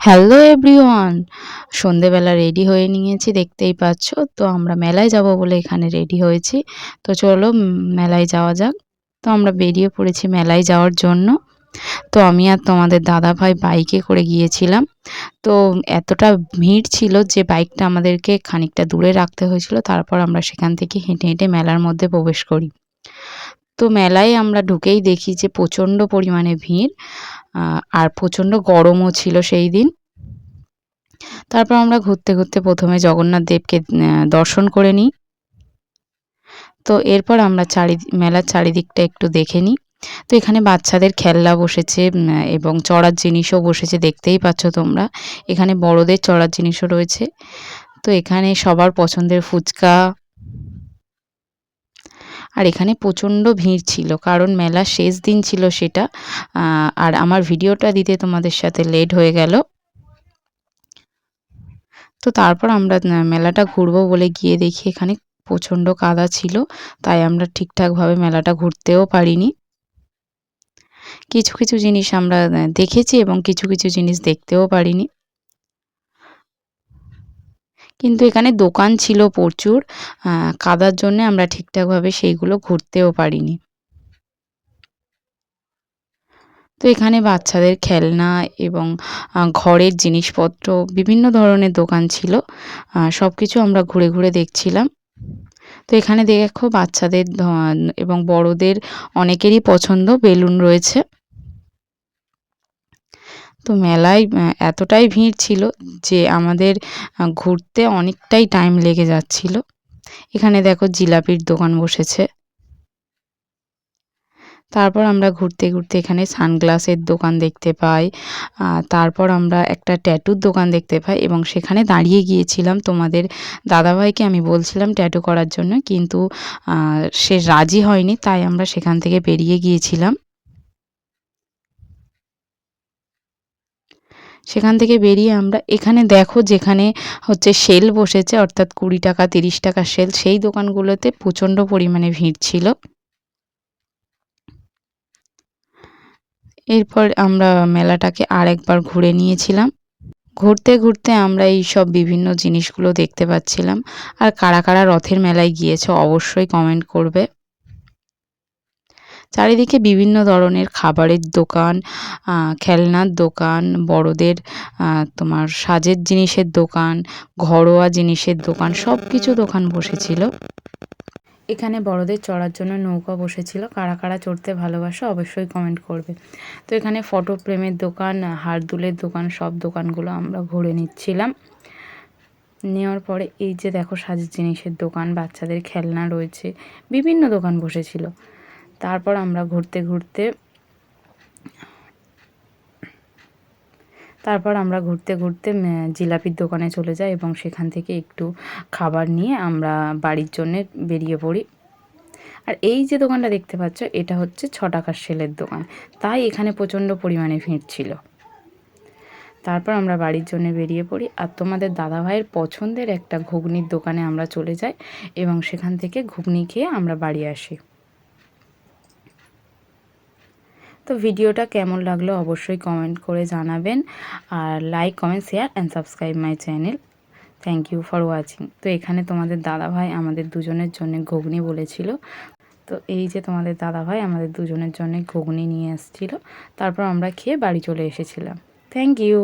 Hello everyone, সন্ধেবেলা ready হয়ে নিয়েছি, দেখতেই পাচ্ছ। তো আমরা মেলায় যাব বলে এখানে রেডি হয়েছি। তো চলো মেলায় যাওয়া যাক। তো আমরা বেরিয়ে পড়েছি মেলায় যাওয়ার জন্য। তো আমি আর তোমাদের দাদা ভাই বাইকে করে গিয়েছিলাম। তো এতটা ভিড় ছিল যে বাইকটা আমাদেরকে খানিকটা দূরে রাখতে হয়েছিল। তারপর আমরা সেখান থেকে হেঁটে হেঁটে মেলার মধ্যে প্রবেশ করি। তো মেলায় আমরা ঢুকেই দেখি যে প্রচণ্ড পরিমাণে ভিড়। আর প্রচণ্ড গরমও ছিল সেই দিন। তারপর আমরা ঘুরতে ঘুরতে প্রথমে জগন্নাথ দেবকে দর্শন করে নিই। তো এরপর আমরা চারি, মেলার চারিদিকটা একটু দেখে নিই। তো এখানে বাচ্চাদের খেলনা বসেছে এবং চড়ার জিনিসও বসেছে, দেখতেই পাচ্ছ তোমরা। এখানে বড়দের চড়ার জিনিসও রয়েছে। তো এখানে সবার পছন্দের ফুচকা আর এখানে প্রচণ্ড ভিড় ছিল, কারণ মেলার শেষ দিন ছিল সেটা। আর আমার ভিডিওটা দিতে তোমাদের সাথে লেট হয়ে গেল। তো তারপর আমরা মেলাটা ঘুরবো বলে গিয়ে দেখি এখানে প্রচণ্ড কাদা ছিল, তাই আমরা ঠিকঠাকভাবে মেলাটা ঘুরতেও পারিনি। কিছু কিছু জিনিস আমরা দেখেছি এবং কিছু কিছু জিনিস দেখতেও পারিনি। কিন্তু এখানে দোকান ছিল প্রচুর কাদার জন্য আমরা ঠিকঠাকভাবে সেইগুলো ঘুরতেও পারিনি। তো এখানে বাচ্চাদের খেলনা এবং ঘরের জিনিসপত্র বিভিন্ন ধরনের দোকান ছিল সব কিছু আমরা ঘুরে ঘুরে দেখছিলাম। তো এখানে দেখো বাচ্চাদের এবং বড়দের অনেকেরই পছন্দ বেলুন রয়েছে। তো মেলায় এতটাই ভিড় ছিল যে আমাদের ঘুরতে অনেকটাই টাইম লেগে যাচ্ছিল। এখানে দেখো জিলাপির দোকান বসেছে। তারপর আমরা ঘুরতে ঘুরতে এখানে সানগ্লাসের দোকান দেখতে পাই তারপর আমরা একটা ট্যাটুর দোকান দেখতে পাই এবং সেখানে দাঁড়িয়ে গিয়েছিলাম। তোমাদের দাদাভাইকে আমি বলছিলাম ট্যাটু করার জন্য, কিন্তু সে রাজি হয়নি, তাই আমরা সেখান থেকে বেরিয়ে গিয়েছিলাম। সেখান থেকে বেরিয়ে আমরা এখানে দেখো যেখানে হচ্ছে সেল বসেছে, অর্থাৎ কুড়ি টাকা, তিরিশ টাকা সেল সেই দোকানগুলোতে প্রচণ্ড পরিমাণে ভিড় ছিল। এরপর আমরা মেলাটাকে আরেকবার ঘুরে নিয়েছিলাম। ঘুরতে ঘুরতে আমরা এই সব বিভিন্ন জিনিসগুলো দেখতে পাচ্ছিলাম। আর কারা কারা রথের মেলায় গিয়েছে অবশ্যই কমেন্ট করবে। চারিদিকে বিভিন্ন ধরনের খাবারের দোকান খেলনার দোকান, বড়দের তোমার সাজের জিনিসের দোকান, ঘরোয়া জিনিসের দোকান সব কিছু দোকান বসেছিল। এখানে বড়দের চড়ার জন্য নৌকা বসেছিল। কারা কারা চড়তে ভালোবাসো অবশ্যই কমেন্ট করবে। তো এখানে ফটো ফ্রেমের দোকান, হারদুলের দোকান, সব দোকানগুলো আমরা ঘুরে নিচ্ছিলাম। নেওয়ার পরে এই যে দেখো সাজের জিনিসের দোকান, বাচ্চাদের খেলনা রয়েছে, বিভিন্ন দোকান বসেছিল। তারপর আমরা ঘুরতে ঘুরতে, তারপর আমরা ঘুরতে ঘুরতে জিলাপির দোকানে চলে যাই এবং সেখান থেকে একটু খাবার নিয়ে আমরা বাড়ির জন্য বেরিয়ে পড়ি। আর এই যে দোকানটা দেখতে পাচ্ছ, এটা হচ্ছে ছ টাকার সেলের দোকান। তাই এখানে প্রচণ্ড পরিমাণে ভিড় ছিল। তারপর আমরা বাড়ির জন্য বেরিয়ে পড়ি। আর তোমাদের দাদাভাইয়ের পছন্দের একটা ঘুগনির দোকানে আমরা চলে যাই এবং সেখান থেকে ঘুগনি খেয়ে আমরা বাড়ি আসি। তো ভিডিওটা কেমন লাগল অবশ্যই কমেন্ট করে জানাবেন। আর like comment share and subscribe my channel thank you for watching তো এখানে তোমাদের দাদাভাই আমাদের দুজনের জন্য ঘুগনি বলেছিল। তো এই যে তোমাদের দাদাভাই আমাদের দুজনের জন্য ঘুগনি নিয়ে এসেছিল। তারপর আমরা খেয়ে বাড়ি চলে এসেছিলাম। Thank you